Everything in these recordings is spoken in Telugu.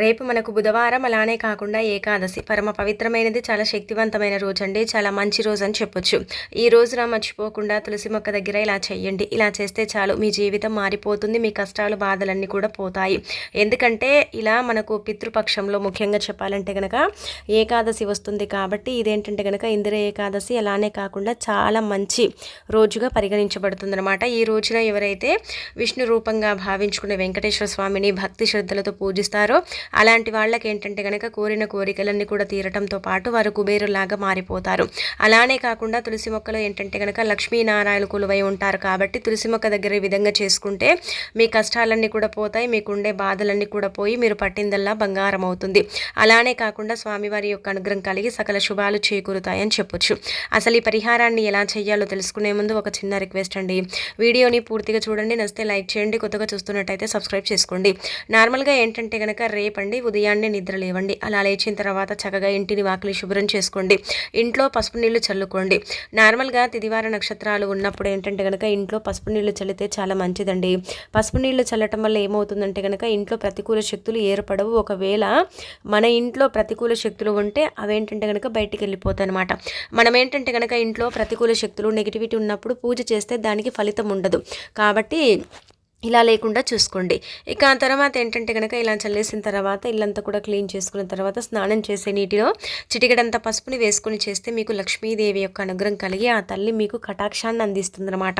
రేపు మనకు బుధవారం అలానే కాకుండా ఏకాదశి. పరమ పవిత్రమైనది చాలా శక్తివంతమైన రోజు అండి చాలా మంచి రోజు అని చెప్పొచ్చు. ఈ రోజున మర్చిపోకుండా తులసి మొక్క దగ్గర ఇలా చేయండి ఇలా చేస్తే చాలు. మీ జీవితం మారిపోతుంది. మీ కష్టాలు బాధలన్నీ కూడా పోతాయి. ఎందుకంటే ఇలా మనకు పితృపక్షంలో ముఖ్యంగా చెప్పాలంటే కనుక ఏకాదశి వస్తుంది కాబట్టి ఇదేంటంటే కనుక ఇందిర ఏకాదశి అలానే కాకుండా చాలా మంచి రోజుగా పరిగణించబడుతుందనమాట ఈ రోజున ఎవరైతే విష్ణు రూపంగా భావించుకునే వెంకటేశ్వర స్వామిని భక్తి శ్రద్ధలతో పూజిస్తారో అలాంటి వాళ్ళకి ఏంటంటే కనుక కోరిన కోరికలన్నీ కూడా తీరటంతో పాటు వారు కుబేరులాగా మారిపోతారు. అలానే కాకుండా తులసి మొక్కలో ఏంటంటే కనుక లక్ష్మీనారాయణ కొలువై ఉంటారు కాబట్టి తులసి మొక్క దగ్గర ఈ విధంగా చేసుకుంటే మీ కష్టాలన్నీ కూడా పోతాయి మీకుండే బాధలన్నీ కూడా పోయి మీరు పట్టిందల్లా బంగారం అవుతుంది. అలానే కాకుండా స్వామివారి యొక్క అనుగ్రహం కలిగి సకల శుభాలు చేకూరుతాయని చెప్పొచ్చు. అసలు ఈ పరిహారాన్ని ఎలా చేయాలో తెలుసుకునే ముందు ఒక చిన్న రిక్వెస్ట్ అండి. వీడియోని పూర్తిగా చూడండి నచ్చితే లైక్ చేయండి కొత్తగా చూస్తున్నట్టయితే సబ్స్క్రైబ్ చేసుకోండి. నార్మల్గా ఏంటంటే కనుక రేపు లేపండి ఉదయాన్నే నిద్ర లేవండి. అలా లేచిన తర్వాత చక్కగా ఇంటిని వాకిలి శుభ్రం చేసుకోండి. ఇంట్లో పసుపు నీళ్ళు చల్లుకోండి. నార్మల్గా తిదివార నక్షత్రాలు ఉన్నప్పుడు ఏంటంటే కనుక ఇంట్లో పసుపు నీళ్ళు చల్లితే చాలా మంచిదండి. పసుపు నీళ్ళు చల్లటం వల్ల ఏమవుతుందంటే కనుక ఇంట్లో ప్రతికూల శక్తులు ఏర్పడవు. ఒకవేళ మన ఇంట్లో ప్రతికూల శక్తులు ఉంటే అవేంటంటే కనుక బయటికి వెళ్ళిపోతాయి అనమాట మనం ఏంటంటే కనుక ఇంట్లో ప్రతికూల శక్తులు నెగిటివిటీ ఉన్నప్పుడు పూజ చేస్తే దానికి ఫలితం ఉండదు. కాబట్టి ఇలా లేకుండా చూసుకోండి. ఇక ఆ తర్వాత ఏంటంటే కనుక ఇలా చల్లేసిన తర్వాత ఇల్లంతా కూడా క్లీన్ చేసుకున్న తర్వాత స్నానం చేసే నీటిలో చిటికడంతా పసుపుని వేసుకొని చేస్తే మీకు లక్ష్మీదేవి యొక్క అనుగ్రహం కలిగి ఆ తల్లి మీకు కటాక్షాన్ని అందిస్తుందనమాట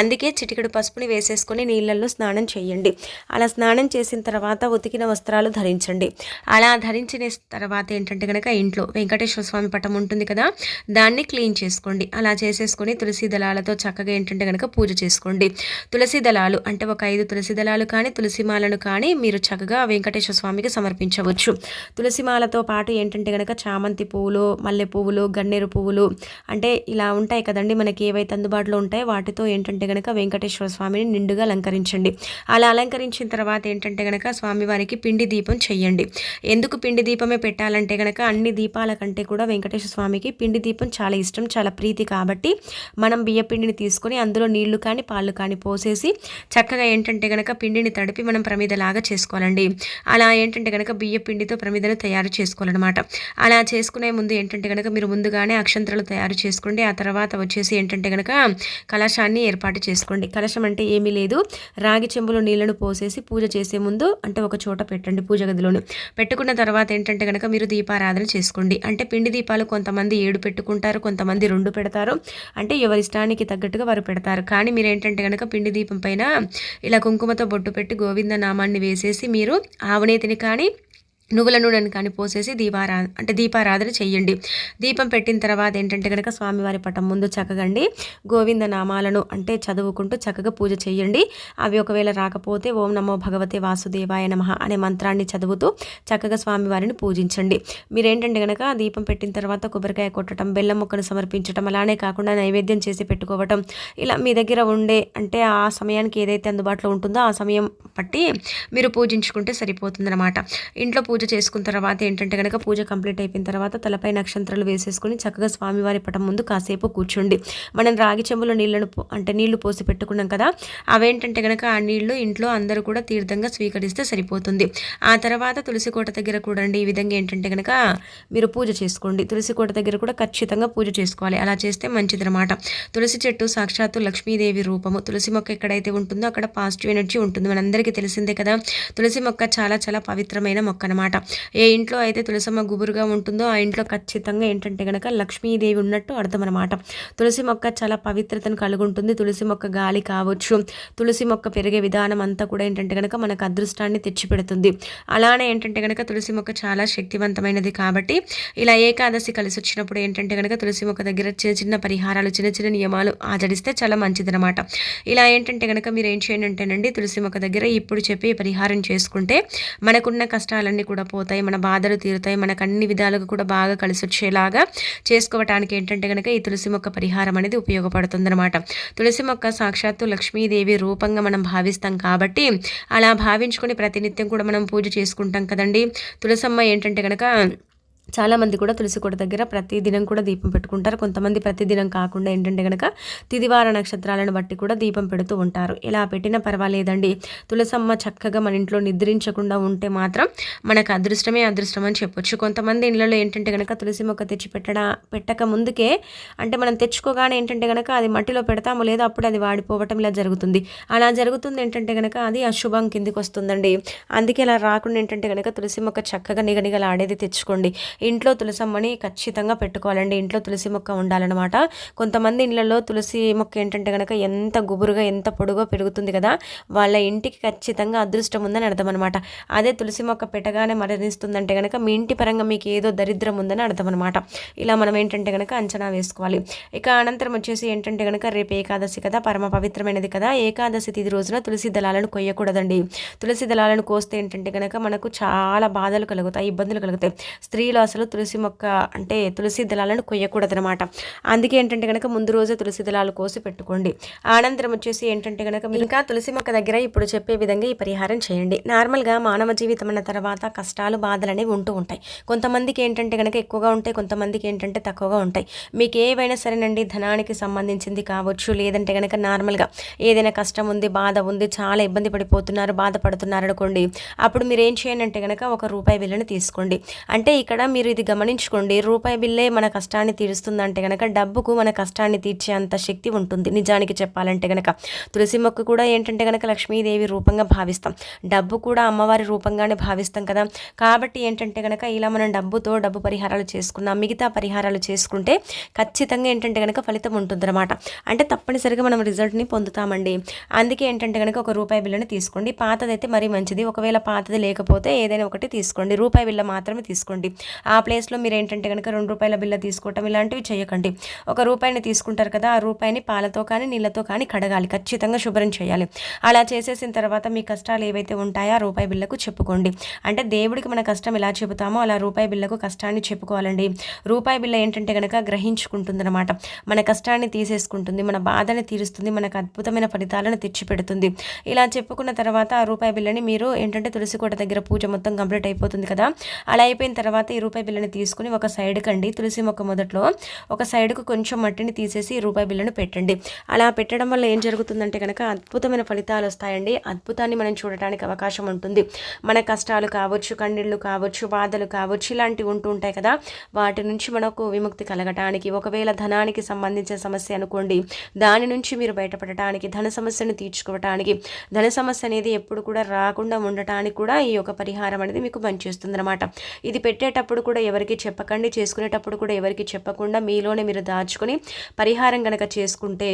అందుకే చిటికడు పసుపుని వేసేసుకొని నీళ్ళల్లో స్నానం చేయండి. అలా స్నానం చేసిన తర్వాత ఉతికిన వస్త్రాలు ధరించండి. అలా ధరించిన తర్వాత ఏంటంటే కనుక ఇంట్లో వెంకటేశ్వర స్వామి పటం ఉంటుంది కదా దాన్ని క్లీన్ చేసుకోండి. అలా చేసేసుకొని తులసి దళాలతో చక్కగా ఏంటంటే కనుక పూజ చేసుకోండి. తులసి దళాలు అంటే ఒక ఐదు తులసి దళాలు కానీ తులసిమాలను కానీ మీరు చక్కగా వెంకటేశ్వర స్వామికి సమర్పించవచ్చు. తులసిమాలతో పాటు ఏంటంటే కనుక చామంతి పువ్వులు మల్లె పువ్వులు గన్నేరు పువ్వులు అంటే ఇలా ఉంటాయి కదండి. మనకి ఏవైతే అందుబాటులో ఉంటాయో వాటితో ఏంటంటే కనుక వెంకటేశ్వర స్వామిని నిండుగా అలంకరించండి. అలా అలంకరించిన తర్వాత ఏంటంటే కనుక స్వామివారికి పిండి దీపం చెయ్యండి. ఎందుకు పిండి దీపమే పెట్టాలంటే కనుక అన్ని దీపాల కంటే కూడా వెంకటేశ్వర స్వామికి పిండి దీపం చాలా ఇష్టం చాలా ప్రీతి కాబట్టి మనం బియ్య పిండిని తీసుకొని అందులో నీళ్ళు కానీ పాలు కానీ పోసేసి చక్కగా ఏంటంటే కనుక పిండిని తడిపి మనం ప్రమిదలాగా చేసుకోవాలండి. అలా ఏంటంటే కనుక బియ్య పిండితో ప్రమిదను తయారు చేసుకోవాలన్నమాట. అలా చేసుకునే ముందు ఏంటంటే కనుక మీరు ముందుగానే అక్షంతరాలు తయారు చేసుకోండి. ఆ తర్వాత వచ్చేసి ఏంటంటే కనుక కలశాన్ని ఏర్పాటు చేసుకోండి. కలశం అంటే ఏమీ లేదు. రాగి చెంబులో నీళ్ళను పోసేసి పూజ చేసే ముందు అంటే ఒక చోట పెట్టండి పూజ గదిలోను. పెట్టుకున్న తర్వాత ఏంటంటే కనుక మీరు దీపారాధన చేసుకోండి. అంటే పిండి దీపాలు కొంతమంది ఏడు పెట్టుకుంటారు కొంతమంది రెండు పెడతారు. అంటే ఎవరి ఇష్టానికి తగ్గట్టుగా వారు పెడతారు. కానీ మీరు ఏంటంటే కనుక పిండి దీపం పైన ఇలా కుంకుమతో బొట్టు పెట్టి గోవింద నామాన్ని వేసేసి మీరు ఆవునేతిని కానీ నువ్వుల నూనెను కానీ పోసేసి దీపారా అంటే దీపారాధన చెయ్యండి. దీపం పెట్టిన తర్వాత ఏంటంటే కనుక స్వామివారి పటం ముందు చక్కగండి. గోవింద నామాలను అంటే చదువుకుంటూ చక్కగా పూజ చేయండి అవి ఒకవేళ రాకపోతే ఓం నమో భగవతే వాసుదేవాయ నమ అనే మంత్రాన్ని చదువుతూ చక్కగా స్వామివారిని పూజించండి. మీరేంటంటే కనుక దీపం పెట్టిన తర్వాత కొబ్బరికాయ కొట్టడం బెల్లం మొక్కను సమర్పించడం అలానే కాకుండా నైవేద్యం చేసి పెట్టుకోవటం ఇలా మీ దగ్గర ఉండే అంటే ఆ సమయానికి ఏదైతే అందుబాటులో ఉంటుందో ఆ సమయం పట్టి మీరు పూజించుకుంటే సరిపోతుందన్నమాట. ఇంట్లో పూజ చేసుకున్న తర్వాత ఏంటంటే కనుక పూజ కంప్లీట్ అయిపోయిన తర్వాత తలపై నక్షత్రాలు వేసేసుకొని చక్కగా స్వామివారి పటం ముందు కాసేపు కూర్చోండి. మనం రాగి చెంబులో నీళ్ళను అంటే నీళ్ళు పోసి పెట్టుకున్నాం కదా అవేంటంటే కనుక ఆ నీళ్ళు ఇంట్లో అందరూ కూడా తీర్థంగా స్వీకరిస్తే సరిపోతుంది. ఆ తర్వాత తులసి కోట దగ్గర కూడా ఈ విధంగా ఏంటంటే కనుక మీరు పూజ చేసుకోండి. తులసి కోట దగ్గర కూడా ఖచ్చితంగా పూజ చేసుకోవాలి. అలా చేస్తే మంచిదనమాట తులసి చెట్టు సాక్షాత్తు లక్ష్మీదేవి రూపము. తులసి మొక్క ఎక్కడైతే ఉంటుందో అక్కడ పాజిటివ్ ఎనర్జీ ఉంటుంది. మనందరికీ తెలిసిందే కదా తులసి మొక్క చాలా చాలా పవిత్రమైన మొక్క అనమాట అనమాట ఏ ఇంట్లో అయితే తులసమ్మ గుబురుగా ఉంటుందో ఆ ఇంట్లో ఖచ్చితంగా ఏంటంటే కనుక లక్ష్మీదేవి ఉన్నట్టు అర్థం అనమాట తులసి మొక్క చాలా పవిత్రతను కలుగుంటుంది. తులసి మొక్క గాలి కావచ్చు తులసి మొక్క పెరిగే విధానం అంతా కూడా ఏంటంటే కనుక మనకు అదృష్టాన్ని తెచ్చిపెడుతుంది. అలానే ఏంటంటే కనుక తులసి మొక్క చాలా శక్తివంతమైనది కాబట్టి ఇలా ఏకాదశి కలిసి వచ్చినప్పుడు ఏంటంటే కనుక తులసి మొక్క దగ్గర చిన్న చిన్న పరిహారాలు చిన్న చిన్న నియమాలు ఆచరిస్తే చాలా మంచిదనమాట ఇలా ఏంటంటే కనుక మీరు ఏం చేయండి అంటేనండి తులసి మొక్క దగ్గర ఇప్పుడు చెప్పి పరిహారం చేసుకుంటే మనకున్న కష్టాలన్నీ కూడా కూడా పోతాయి మన బాధలు తీరుతాయి మనకు అన్ని విధాలుగా కూడా బాగా కలిసి వచ్చేలాగా చేసుకోవటానికి ఏంటంటే కనుక ఈ తులసి మొక్క పరిహారం అనేది ఉపయోగపడుతుందన్నమాట. తులసి మొక్క సాక్షాత్తు లక్ష్మీదేవి రూపంగా మనం భావిస్తాం కాబట్టి అలా భావించుకొని ప్రతినిత్యం కూడా మనం పూజ చేసుకుంటాం కదండి. తులసమ్మ ఏంటంటే కనుక చాలామంది కూడా తులసి కోట దగ్గర ప్రతి దినం కూడా దీపం పెట్టుకుంటారు. కొంతమంది ప్రతి దినం కాకుండా ఏంటంటే కనుక తిదివార నక్షత్రాలను బట్టి కూడా దీపం పెడుతూ ఉంటారు. ఇలా పెట్టినా పర్వాలేదండి. తులసమ్మ చక్కగా మన ఇంట్లో నిద్రించకుండా ఉంటే మాత్రం మనకు అదృష్టమే అదృష్టం అని చెప్పొచ్చు. కొంతమంది ఇళ్ళలో ఏంటంటే కనుక తులసి మొక్క తెచ్చి పెట్టడా పెట్టక ముందుకే అంటే మనం తెచ్చుకోగానే ఏంటంటే కనుక అది మట్టిలో పెడతాము లేదా అప్పుడు అది వాడిపోవటం ఇలా జరుగుతుంది. అలా జరుగుతుంది ఏంటంటే కనుక అది అశుభం కిందికి వస్తుందండి. అందుకే అలా రాకుండా ఏంటంటే కనుక తులసి మొక్క చక్కగా నిగనిగలాడేది తెచ్చుకోండి. ఇంట్లో తులసమ్మని ఖచ్చితంగా పెట్టుకోవాలండి. ఇంట్లో తులసి మొక్క ఉండాలన్నమాట. కొంతమంది ఇళ్ళల్లో తులసి మొక్క ఏంటంటే కనుక ఎంత గుబురుగా ఎంత పొడుగో పెరుగుతుంది కదా వాళ్ళ ఇంటికి ఖచ్చితంగా అదృష్టం ఉందని అర్థం అనమాట అదే తులసి మొక్క పెట్టగానే మరణిస్తుందంటే కనుక మీ ఇంటి పరంగా మీకు ఏదో దరిద్రం ఉందని అర్థం అనమాట ఇలా మనం ఏంటంటే కనుక అంచనా వేసుకోవాలి. ఇక అనంతరం వచ్చేసి ఏంటంటే కనుక రేపు ఏకాదశి కదా పరమ పవిత్రమైనది కదా. ఏకాదశి తిది రోజున తులసి దళాలను కొయ్యకూడదండి. తులసి దళాలను కోస్తే ఏంటంటే కనుక మనకు చాలా బాధలు కలుగుతాయి ఇబ్బందులు కలుగుతాయి. స్త్రీలు అసలు తులసి మొక్క అంటే తులసి దళాలను కొయ్యకూడదనమాట అందుకే ఏంటంటే కనుక ముందు రోజే తులసి దళాలు కోసి పెట్టుకోండి. అనంతరం వచ్చేసి ఏంటంటే కనుక ఇంకా తులసి మొక్క దగ్గర ఇప్పుడు చెప్పే విధంగా ఈ పరిహారం చేయండి. నార్మల్గా మానవ జీవితం అన్న తర్వాత కష్టాలు బాధలు అనేవి ఉంటూ ఉంటాయి. కొంతమందికి ఏంటంటే కనుక ఎక్కువగా ఉంటాయి కొంతమందికి ఏంటంటే తక్కువగా ఉంటాయి. మీకు ఏవైనా సరేనండి ధనానికి సంబంధించింది కావచ్చు లేదంటే కనుక నార్మల్గా ఏదైనా కష్టం ఉంది బాధ ఉంది చాలా ఇబ్బంది పడిపోతున్నారు బాధపడుతున్నారు అనుకోండి అప్పుడు మీరు ఏం చేయండి అంటే కనుక ఒక రూపాయి బిల్లుని తీసుకోండి. అంటే ఇక్కడ మీరు ఇది గమనించుకోండి రూపాయి బిల్లే మన కష్టాన్ని తీరుస్తుందంటే కనుక డబ్బుకు మన కష్టాన్ని తీర్చే అంత శక్తి ఉంటుంది. నిజానికి చెప్పాలంటే కనుక తులసి మొక్క కూడా ఏంటంటే కనుక లక్ష్మీదేవి రూపంగా భావిస్తాం. డబ్బు కూడా అమ్మవారి రూపంగానే భావిస్తాం కదా. కాబట్టి ఏంటంటే కనుక ఇలా మనం డబ్బుతో డబ్బు పరిహారాలు చేసుకున్నాం మిగతా పరిహారాలు చేసుకుంటే ఖచ్చితంగా ఏంటంటే కనుక ఫలితం ఉంటుందన్నమాట. అంటే తప్పనిసరిగా మనం రిజల్ట్ని పొందుతామండి. అందుకే ఏంటంటే కనుక ఒక రూపాయి బిల్లుని తీసుకోండి. పాతదైతే మరీ మంచిది. ఒకవేళ పాతది లేకపోతే ఏదైనా ఒకటి తీసుకోండి. రూపాయి బిల్ల మాత్రమే తీసుకోండి. ఆ ప్లేస్లో మీరు ఏంటంటే కనుక రెండు రూపాయల బిల్ల తీసుకోవటం ఇలాంటివి చేయకండి. ఒక రూపాయిని తీసుకుంటారు కదా ఆ రూపాయిని పాలతో కానీ నీళ్ళతో కానీ కడగాలి. ఖచ్చితంగా శుభ్రం చేయాలి. అలా చేసేసిన తర్వాత మీ కష్టాలు ఏవైతే ఉంటాయో ఆ రూపాయి బిల్లకు చెప్పుకోండి. అంటే దేవుడికి మన కష్టం ఎలా చెబుతామో అలా రూపాయి బిల్లకు కష్టాన్ని చెప్పుకోవాలండి. రూపాయి బిల్ల ఏంటంటే కనుక గ్రహించుకుంటుందన్నమాట. మన కష్టాన్ని తీసేసుకుంటుంది మన బాధని తీరుస్తుంది మనకు అద్భుతమైన ఫలితాలను తెచ్చిపెడుతుంది. ఇలా చెప్పుకున్న తర్వాత ఆ రూపాయి బిల్లని మీరు ఏంటంటే తులసి కోట దగ్గర పూజ మొత్తం కంప్లీట్ అయిపోతుంది కదా అలా అయిపోయిన తర్వాత ఈ రూపాయి బిల్లని తీసుకుని ఒక సైడ్ కండి తులసి మొక్క మొదట్లో ఒక సైడ్కు కొంచెం మట్టిని తీసేసి రూపాయి బిల్లను పెట్టండి. అలా పెట్టడం వల్ల ఏం జరుగుతుందంటే కనుక అద్భుతమైన ఫలితాలు వస్తాయండి. అద్భుతాన్ని మనం చూడటానికి అవకాశం ఉంటుంది. మన కష్టాలు కావచ్చు కన్నీళ్ళు కావచ్చు బాధలు కావచ్చు ఇలాంటివి ఉంటూ ఉంటాయి కదా. వాటి నుంచి మనకు విముక్తి కలగటానికి ఒకవేళ ధనానికి సంబంధించిన సమస్య అనుకోండి. దాని నుంచి మీరు బయటపడటానికి ధన సమస్యను తీర్చుకోవటానికి ధన సమస్య అనేది ఎప్పుడు కూడా రాకుండా ఉండటానికి కూడా ఈ యొక్క పరిహారం అనేది మీకు పనిచేస్తుంది అనమాట ఇది పెట్టేటప్పుడు కూడా ఎవరికి చెప్పకండి చేసుకునేటప్పుడు కూడా ఎవరికి చెప్పకుండా మీలోనే మీరు దాచుకుని పరిహారం కనుక చేసుకుంటే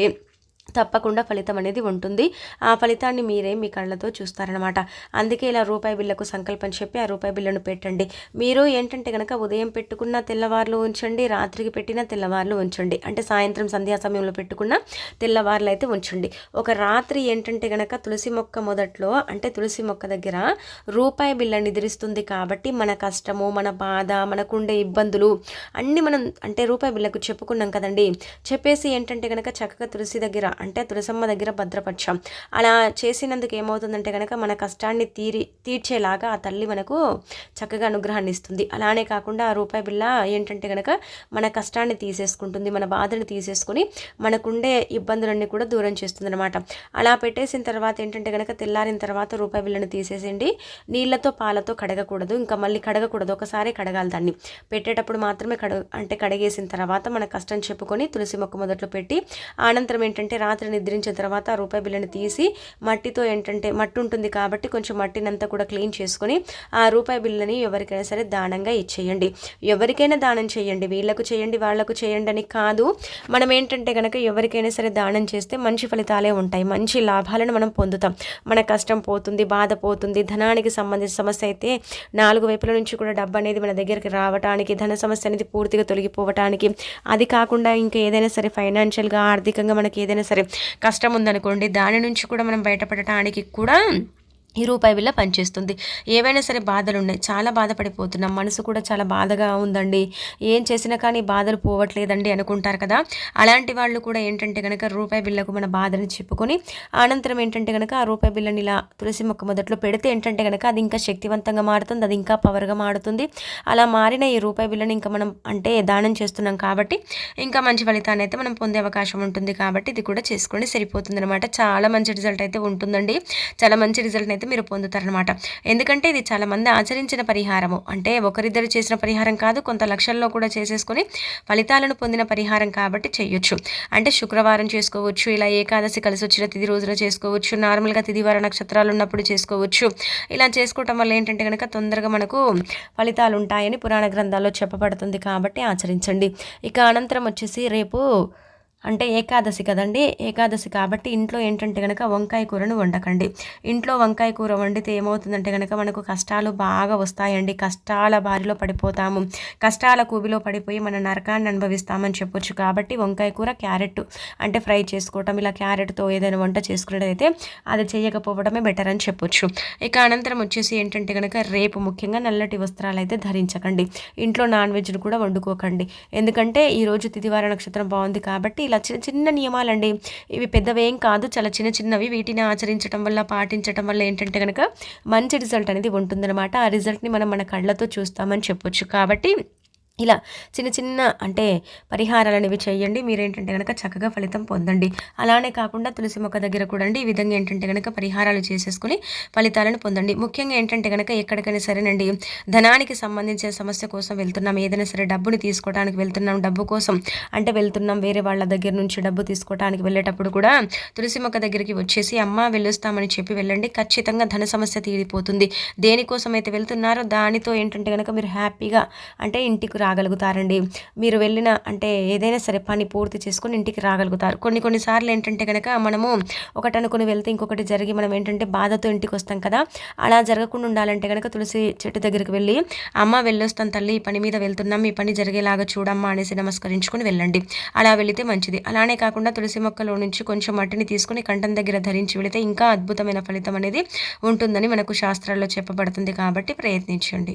తప్పకుండా ఫలితం అనేది ఉంటుంది. ఆ ఫలితాన్ని మీరే మీ కళ్ళతో చూస్తారనమాట అందుకే ఇలా రూపాయి బిల్లకు సంకల్పం చెప్పి ఆ రూపాయి బిల్లను పెట్టండి. మీరు ఏంటంటే కనుక ఉదయం పెట్టుకున్న తెల్లవారులు ఉంచండి రాత్రికి పెట్టిన తెల్లవారులు ఉంచండి. అంటే సాయంత్రం సంధ్యా సమయంలో పెట్టుకున్న తెల్లవార్లు అయితే ఉంచండి. ఒక రాత్రి ఏంటంటే కనుక తులసి మొక్క మొదట్లో అంటే తులసి మొక్క దగ్గర రూపాయి బిల్ల నిద్రిస్తుంది కాబట్టి మన కష్టము మన బాధ మనకుండే ఇబ్బందులు అన్నీ మనం అంటే రూపాయి బిల్లకు చెప్పుకున్నాం కదండి. చెప్పేసి ఏంటంటే కనుక చక్కగా తులసి దగ్గర అంటే తులసమ్మ దగ్గర భద్రపరిచాం. అలా చేసినందుకు ఏమవుతుందంటే కనుక మన కష్టాన్ని తీరి తీర్చేలాగా ఆ తల్లి మనకు చక్కగా అనుగ్రహాన్ని ఇస్తుంది. అలానే కాకుండా ఆ రూపాయి బిల్ల ఏంటంటే కనుక మన కష్టాన్ని తీసేసుకుంటుంది మన బాధను తీసేసుకుని మనకుండే ఇబ్బందులన్నీ కూడా దూరం చేస్తుంది అనమాట అలా పెట్టేసిన తర్వాత ఏంటంటే కనుక తెల్లారిన తర్వాత రూపాయి బిల్లను తీసేసేయండి. నీళ్ళతో పాలతో కడగకూడదు ఇంకా మళ్ళీ కడగకూడదు ఒకసారి కడగాలి దాన్ని. పెట్టేటప్పుడు మాత్రమే కడ అంటే కడిగేసిన తర్వాత మన కష్టం చెప్పుకొని తులసి మొక్క మొదట్లో పెట్టి అనంతరం ఏంటంటే రాత్రి నిద్రించిన తర్వాత ఆ రూపాయి బిల్లని తీసి మట్టితో ఏంటంటే మట్టి ఉంటుంది కాబట్టి కొంచెం మట్టినంతా కూడా క్లీన్ చేసుకొని ఆ రూపాయి బిల్లని ఎవరికైనా సరే దానంగా ఇచ్చేయండి. ఎవరికైనా దానం చేయండి. వీళ్ళకు చేయండి వాళ్ళకు చేయండి అని కాదు. మనం ఏంటంటే కనుక ఎవరికైనా సరే దానం చేస్తే మంచి ఫలితాలే ఉంటాయి. మంచి లాభాలను మనం పొందుతాం. మన కష్టం పోతుంది బాధ పోతుంది. ధనానికి సంబంధించిన సమస్య అయితే నాలుగు వైపుల నుంచి కూడా డబ్బు అనేది మన దగ్గరికి రావడానికి ధన సమస్య అనేది పూర్తిగా తొలగిపోవటానికి. అది కాకుండా ఇంకా ఏదైనా సరే ఫైనాన్షియల్గా ఆర్థికంగా మనకి ఏదైనా సరే కష్టం ఉందనుకోండి దాని నుంచి కూడా మనం బయటపడటానికి కూడా ఈ రూపాయి బిల్ల పనిచేస్తుంది. ఏవైనా సరే బాధలు ఉన్నాయి చాలా బాధపడిపోతున్నాం. మనసు కూడా చాలా బాధగా ఉందండి. ఏం చేసినా కానీ బాధలు పోవట్లేదండి అనుకుంటారు కదా. అలాంటి వాళ్ళు కూడా ఏంటంటే కనుక రూపాయి బిల్లకు మన బాధని చెప్పుకొని అనంతరం ఏంటంటే కనుక ఆ రూపాయి బిల్లని ఇలా తులసి మొక్క మొదట్లో పెడితే ఏంటంటే కనుక అది ఇంకా శక్తివంతంగా మారుతుంది. అది ఇంకా పవర్గా మారుతుంది. అలా మారిన ఈ రూపాయి బిల్లని ఇంకా మనం అంటే దానం చేస్తున్నాం కాబట్టి ఇంకా మంచి ఫలితాన్ని అయితే మనం పొందే అవకాశం ఉంటుంది కాబట్టి ఇది కూడా చేసుకుని సరిపోతుంది అనమాట చాలా మంచి రిజల్ట్ అయితే ఉంటుందండి. చాలా మంచి రిజల్ట్ అయితే మీరు పొందుతారనమాట ఎందుకంటే ఇది చాలా మంది ఆచరించిన పరిహారము. అంటే ఒకరిద్దరు చేసిన పరిహారం కాదు కొంత లక్షల్లో కూడా చేసేసుకొని ఫలితాలను పొందిన పరిహారం కాబట్టి చేయొచ్చు. అంటే శుక్రవారం చేసుకోవచ్చు ఇలా ఏకాదశి కలిసి వచ్చిన తిది రోజున చేసుకోవచ్చు నార్మల్గా తిదివార నక్షత్రాలు ఉన్నప్పుడు చేసుకోవచ్చు. ఇలా చేసుకోవటం వల్ల ఏంటంటే కనుక తొందరగా మనకు ఫలితాలు ఉంటాయని పురాణ గ్రంథాల్లో చెప్పబడుతుంది కాబట్టి ఆచరించండి. ఇక అనంతరం వచ్చేసి రేపు అంటే ఏకాదశి కదండి. ఏకాదశి కాబట్టి ఇంట్లో ఏంటంటే కనుక వంకాయ కూరను వండకండి. ఇంట్లో వంకాయ కూర వండితే ఏమవుతుందంటే కనుక మనకు కష్టాలు బాగా వస్తాయండి. కష్టాల బారిలో పడిపోతాము. కష్టాల కూబిలో పడిపోయి మన నరకాన్ని అనుభవిస్తామని చెప్పొచ్చు. కాబట్టి వంకాయ కూర క్యారెట్ అంటే ఫ్రై చేసుకోవటం ఇలా క్యారెట్తో ఏదైనా వంట చేసుకునేదైతే అది చేయకపోవడమే బెటర్ అని చెప్పొచ్చు. ఇక అనంతరం వచ్చేసి ఏంటంటే కనుక రేపు ముఖ్యంగా నల్లటి వస్త్రాలు అయితే ధరించకండి. ఇంట్లో నాన్ వెజ్ను కూడా వండుకోకండి. ఎందుకంటే ఈరోజు తిదివార నక్షత్రం బాగుంది కాబట్టి ఇలా చిన్న చిన్న నియమాలండి. ఇవి పెద్దవేం కాదు. చాలా చిన్న చిన్నవి. వీటిని ఆచరించడం వల్ల పాటించడం వల్ల ఏంటంటే కనుక మంచి రిజల్ట్ అనేది ఉంటుందన్నమాట. ఆ రిజల్ట్ని మనం మన కళ్ళతో చూస్తామని చెప్పొచ్చు. కాబట్టి ఇలా చిన్న చిన్న అంటే పరిహారాలు అనేవి చేయండి. మీరేంటంటే కనుక చక్కగా ఫలితం పొందండి. అలానే కాకుండా తులసి మొక్క దగ్గర కూడా ఈ విధంగా ఏంటంటే కనుక పరిహారాలు చేసేసుకుని ఫలితాలను పొందండి. ముఖ్యంగా ఏంటంటే కనుక ఎక్కడికైనా సరేనండి ధనానికి సంబంధించిన సమస్య కోసం వెళ్తున్నాం. ఏదైనా సరే డబ్బుని తీసుకోవడానికి వెళ్తున్నాం. డబ్బు కోసం అంటే వెళ్తున్నాం. వేరే వాళ్ళ దగ్గర నుంచి డబ్బు తీసుకోవడానికి వెళ్ళేటప్పుడు కూడా తులసి మొక్క దగ్గరికి వచ్చేసి అమ్మ వెళ్ళొస్తామని చెప్పి వెళ్ళండి. ఖచ్చితంగా ధన సమస్య తీరిపోతుంది. దేనికోసం అయితే వెళ్తున్నారో దానితో ఏంటంటే కనుక మీరు హ్యాపీగా అంటే ఇంటికి రాగలుగుతారండి. మీరు వెళ్ళిన అంటే ఏదైనా సరే పని పూర్తి చేసుకొని ఇంటికి రాగలుగుతారు. కొన్ని కొన్నిసార్లు ఏంటంటే కనుక మనము ఒకటి అనుకుని వెళ్తే ఇంకొకటి జరిగి మనం ఏంటంటే బాధతో ఇంటికి వస్తాం కదా. అలా జరగకుండా ఉండాలంటే కనుక తులసి చెట్టు దగ్గరికి వెళ్ళి అమ్మ వెళ్ళొస్తాం తల్లి ఈ పని మీద వెళ్తున్నాం ఈ పని జరిగేలాగా చూడమ్మా అనేసి నమస్కరించుకొని వెళ్ళండి. అలా వెళితే మంచిది. అలానే కాకుండా తులసి మొక్కలో నుంచి కొంచెం మట్టిని తీసుకుని కంఠం దగ్గర ధరించి వెళితే ఇంకా అద్భుతమైన ఫలితం అనేది ఉంటుందని మనకు శాస్త్రాల్లో చెప్పబడుతుంది కాబట్టి ప్రయత్నించండి.